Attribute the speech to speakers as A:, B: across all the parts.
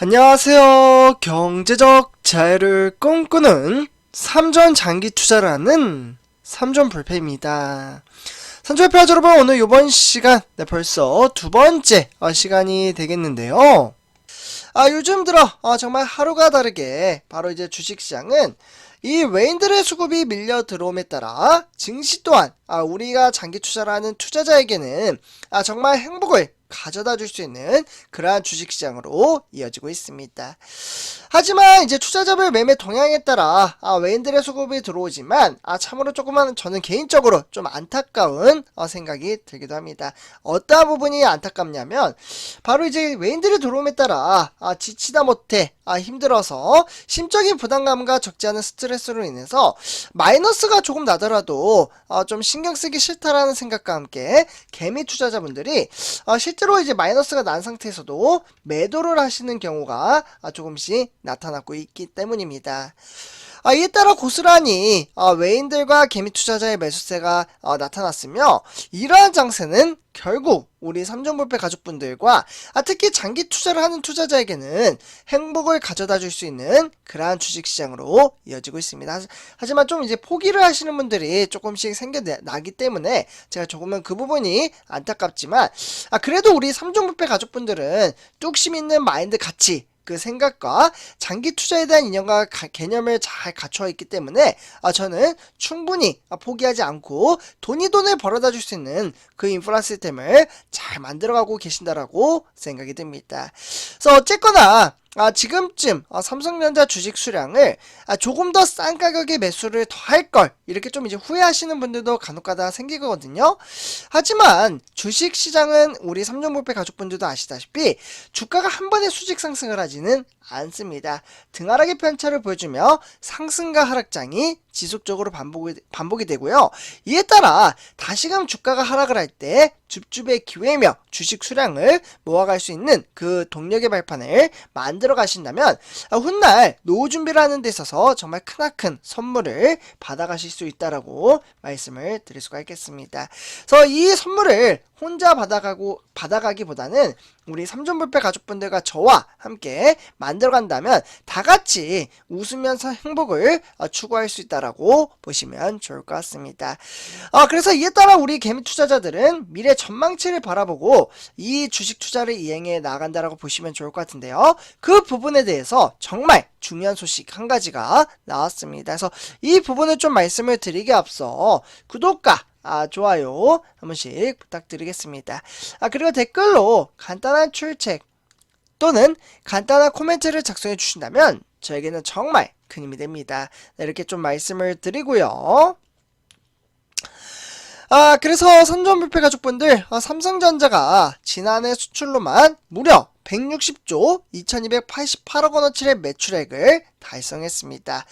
A: 안녕하세요. 경제적 자유를 꿈꾸는 삼전 장기 투자를 하는 삼전 불패입니다. 삼전 불패 여러분 오늘 이번 시간 네, 벌써 두 번째 어, 시간이 되겠는데요. 아 요즘 들어 어, 정말 하루가 다르게 바로 이제 주식시장은 이 외인들의 수급이 밀려 들어옴에 따라 증시 또한 아, 우리가 장기 투자를 하는 투자자에게는 아, 정말 행복을 가져다 줄 수 있는 그러한 주식시장으로 이어지고 있습니다. 하지만 이제 투자자별 매매 동향에 따라 아, 외인들의 수급이 들어오지만 아, 참으로 조금만 저는 개인적으로 좀 안타까운 어, 생각이 들기도 합니다. 어떠한 부분이 안타깝냐면 바로 이제 외인들이 들어옴에 따라 아, 지치다 못해 아, 힘들어서 심적인 부담감과 적지 않은 스트레스로 인해서 마이너스가 조금 나더라도 어, 좀 신경 쓰기 싫다라는 생각과 함께 개미 투자자분들이 어, 실 제로 이제 마이너스가 난 상태에서도 매도를 하시는 경우가 아, 조금씩 나타나고 있기 때문입니다. 아, 이에 따라 고스란히 어, 외인들과 개미 투자자의 매수세가 어, 나타났으며 이러한 장세는 결국 우리 삼종불패 가족분들과 아, 특히 장기 투자를 하는 투자자에게는 행복을 가져다 줄 수 있는 그러한 주식시장으로 이어지고 있습니다. 하- 하지만 좀 이제 포기를 하시는 분들이 조금씩 생겨나기 때문에 제가 조금은 그 부분이 안타깝지만 아, 그래도 우리 삼종불패 가족분들은 뚝심 있는 마인드 같이 그 생각과 장기 투자에 대한 인연과 가- 개념을 잘 갖춰 있기 때문에 아, 저는 충분히 아, 포기하지 않고 돈이 돈을 벌어다 줄 수 있는 그 인프라 시스템을 잘 만들어가고 계신다라고 생각이 듭니다. 그래서 어쨌거나 아, 지금쯤 아, 삼성전자 주식 수량을 아, 조금 더 싼 가격에 매수를 더 할 걸 이렇게 좀 이제 후회하시는 분들도 간혹가다 생기거든요. 하지만 주식 시장은 우리 삼성볼페 가족분들도 아시다시피 주가가 한 번에 수직 상승을 하지는 않습니다. 등하락의 편차를 보여주며 상승과 하락장이 지속적으로 반복이, 반복이 되고요. 이에 따라 다시금 주가가 하락을 할 때 줍줍의 기회며 주식 수량을 모아갈 수 있는 그 동력의 발판을 만들어 가신다면 아, 훗날 노후 준비를 하는 데 있어서 정말 크나큰 선물을 받아가실 수 있다라고 말씀을 드릴 수가 있겠습니다. 그래서 이 선물을 혼자 받아가고 받아가기보다는 우리 삼존불패 가족분들과 저와 함께 만들어간다면 다 같이 웃으면서 행복을 어, 추구할 수 있다라고 보시면 좋을 것 같습니다. 어, 그래서 이에 따라 우리 개미 투자자들은 미래 전망치를 바라보고 이 주식 투자를 이행해 나간다라고 보시면 좋을 것 같은데요. 그 부분에 대해서 정말 중요한 소식 한 가지가 나왔습니다. 그래서 이 부분을 좀 말씀을 드리기 앞서 구독과 아, 좋아요 한 번씩 부탁드리겠습니다. 아, 그리고 댓글로 간단한 출첵 또는 간단한 코멘트를 작성해 주신다면 저에게는 정말 큰 힘이 됩니다. 네, 이렇게 좀 말씀을 드리고요. 아, 그래서 선전불패 가족분들, 아, 삼성전자가 지난해 수출로만 무려 160조 2288억 원어치의 매출액을 달성했습니다.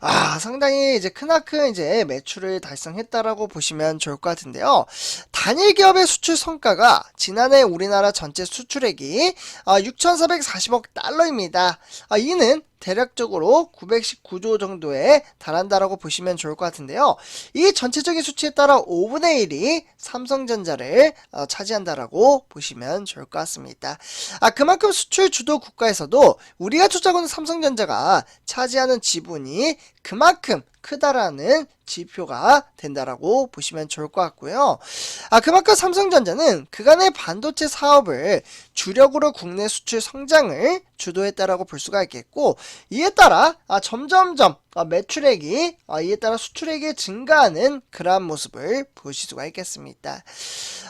A: 아, 상당히 이제 크나큰 이제 매출을 달성했다라고 보시면 좋을 것 같은데요. 단일 기업의 수출 성과가 지난해 우리나라 전체 수출액이 아, 6,440억 달러입니다. 아, 이는 대략적으로 919조 정도에 달한다라고 보시면 좋을 것 같은데요. 이 전체적인 수치에 따라 5분의 1이 삼성전자를 어, 차지한다라고 보시면 좋을 것 같습니다. 아, 그만큼 수출 주도 국가에서도 우리가 투자하는 삼성전자가 차지하는 지분이 그만큼 크다라는 지표가 된다라고 보시면 좋을 것 같고요. 아, 그만큼 삼성전자는 그간의 반도체 사업을 주력으로 국내 수출 성장을 주도했다라고 볼 수가 있겠고, 이에 따라 아, 점점점 아, 매출액이 아, 이에 따라 수출액이 증가하는 그러한 모습을 보실 수가 있겠습니다.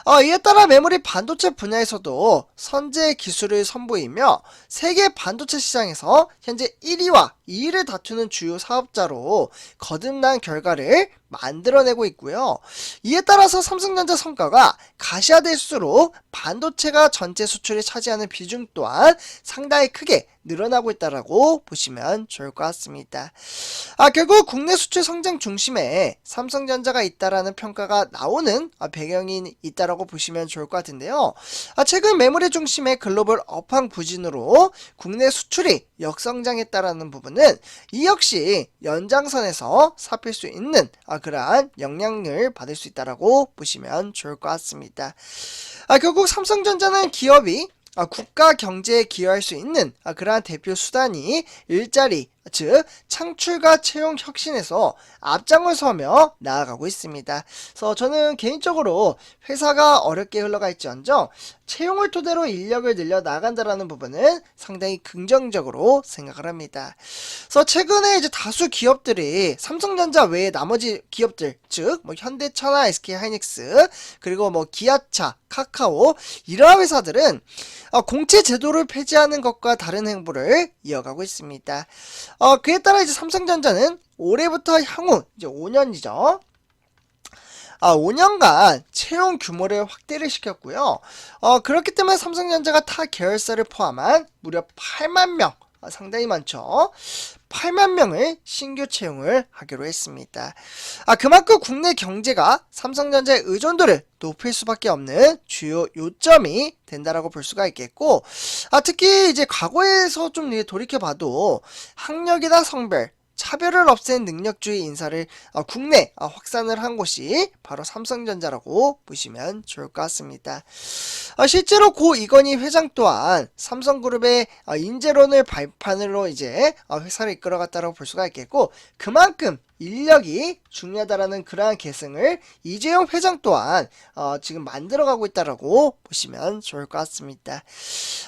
A: 어, 이에 따라 메모리 반도체 분야에서도 선제 기술을 선보이며 세계 반도체 시장에서 현재 1위와 2위를 다투는 주요 사업자로 거듭난 결과를 え 만들어내고 있고요. 이에 따라서 삼성전자 성과가 가시화될수록 반도체가 전체 수출에 차지하는 비중 또한 상당히 크게 늘어나고 있다라고 보시면 좋을 것 같습니다. 아, 결국 국내 수출 성장 중심에 삼성전자가 있다라는 평가가 나오는 아, 배경이 있다라고 보시면 좋을 것 같은데요. 아, 최근 메모리 중심의 글로벌 업황 부진으로 국내 수출이 역성장했다라는 부분은 이 역시 연장선에서 살필 수 있는 아, 아, 그러한 영향을 받을 수 있다라고 보시면 좋을 것 같습니다. 아, 결국 삼성전자는 기업이 아, 국가 경제에 기여할 수 있는 아, 그러한 대표 수단이 일자리, 즉 창출과 채용 혁신에서 앞장을 서며 나아가고 있습니다. 그래서 저는 개인적으로 회사가 어렵게 흘러갈지언정 채용을 토대로 인력을 늘려 나간다라는 부분은 상당히 긍정적으로 생각을 합니다. 그래서 최근에 이제 다수 기업들이 삼성전자 외에 나머지 기업들, 즉 뭐 현대차나 SK 하이닉스 그리고 뭐 기아차, 카카오 이러한 회사들은 어, 공채 제도를 폐지하는 것과 다른 행보를 이어가고 있습니다. 어, 그에 따라 이제 삼성전자는 올해부터 향후 이제 5년이죠. 아, 5년간 채용 규모를 확대를 시켰고요. 어, 그렇기 때문에 삼성전자가 타 계열사를 포함한 무려 8만 명, 아, 상당히 많죠. 8만 명을 신규 채용을 하기로 했습니다. 아, 그만큼 국내 경제가 삼성전자의 의존도를 높일 수밖에 없는 주요 요점이 된다라고 볼 수가 있겠고, 아, 특히 이제 과거에서 좀 돌이켜봐도 학력이나 성별, 차별을 없앤 능력주의 인사를 어, 국내 어, 확산을 한 곳이 바로 삼성전자라고 보시면 좋을 것 같습니다. 어, 실제로 고 이건희 회장 또한 삼성그룹의 어, 인재론을 발판으로 이제 어, 회사를 이끌어갔다고 볼 수가 있겠고 그만큼 인력이 중요하다라는 그러한 계승을 이재용 회장 또한 어, 지금 만들어가고 있다라고 보시면 좋을 것 같습니다.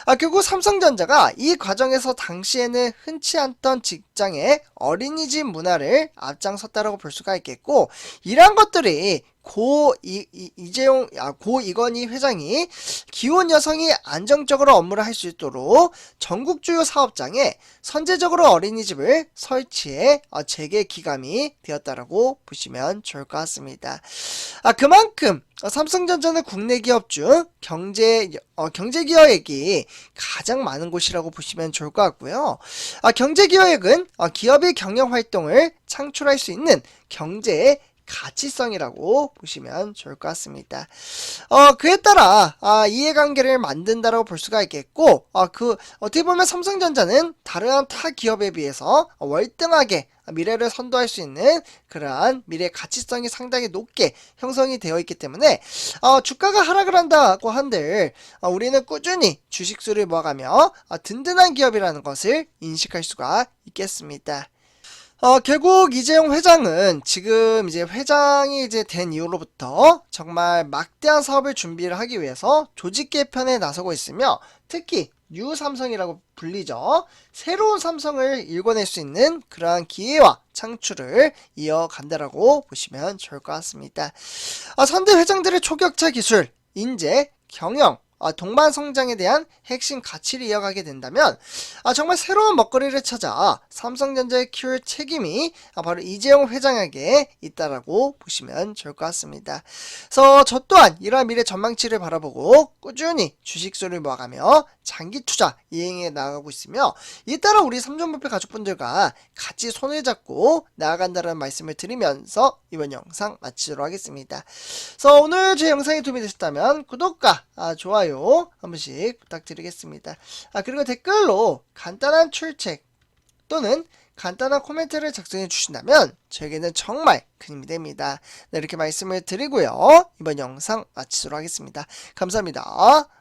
A: 아, 결국 삼성전자가 이 과정에서 당시에는 흔치 않던 직장의 어린이집 문화를 앞장섰다라고 볼 수가 있겠고 이러한 것들이 고 이, 이, 이재용 아, 고 이건희 회장이 기혼 여성이 안정적으로 업무를 할 수 있도록 전국 주요 사업장에 선제적으로 어린이집을 설치해 어, 재개 기감이 되었다라고 보시면 좋을 것 같습니다. 아 그만큼 어, 삼성전자는 국내 기업 중 경제 어, 경제 기여액이 가장 많은 곳이라고 보시면 좋을 것 같고요. 아, 경제 기여액은 어, 기업의 경영 활동을 창출할 수 있는 경제의 가치성이라고 보시면 좋을 것 같습니다. 어, 그에 따라 아, 이해관계를 만든다라고 볼 수가 있겠고, 아, 그 어떻게 보면 삼성전자는 다른 타 기업에 비해서 월등하게 미래를 선도할 수 있는 그러한 미래 가치성이 상당히 높게 형성이 되어 있기 때문에 어, 주가가 하락을 한다고 한들 어, 우리는 꾸준히 주식수를 모아가며 어, 든든한 기업이라는 것을 인식할 수가 있겠습니다. 어, 결국 이재용 회장은 지금 이제 회장이 이제 된 이후로부터 정말 막대한 사업을 준비를 하기 위해서 조직 개편에 나서고 있으며 특히 뉴 삼성이라고 불리죠. 새로운 삼성을 일궈낼 수 있는 그러한 기회와 창출을 이어간다라고 보시면 좋을 것 같습니다. 아, 선대 회장들의 초격차 기술, 인재, 경영, 아, 동반 성장에 대한 핵심 가치를 이어가게 된다면 아, 정말 새로운 먹거리를 찾아 삼성전자의 키울 책임이 아, 바로 이재용 회장에게 있다라고 보시면 좋을 것 같습니다. 그래서 저 또한 이러한 미래 전망치를 바라보고 꾸준히 주식수를 모아가며 장기 투자 이행해 나가고 있으며 이에 따라 우리 삼성부패 가족분들과 같이 손을 잡고 나아간다는 말씀을 드리면서 이번 영상 마치도록 하겠습니다. 그래서 오늘 제 영상이 도움이 되셨다면 구독과 아, 좋아요 한 번씩 부탁드리겠습니다. 아 그리고 댓글로 간단한 출첵 또는 간단한 코멘트를 작성해 주신다면 저에게는 정말 큰 힘이 됩니다. 네, 이렇게 말씀을 드리고요. 이번 영상 마치도록 하겠습니다. 감사합니다.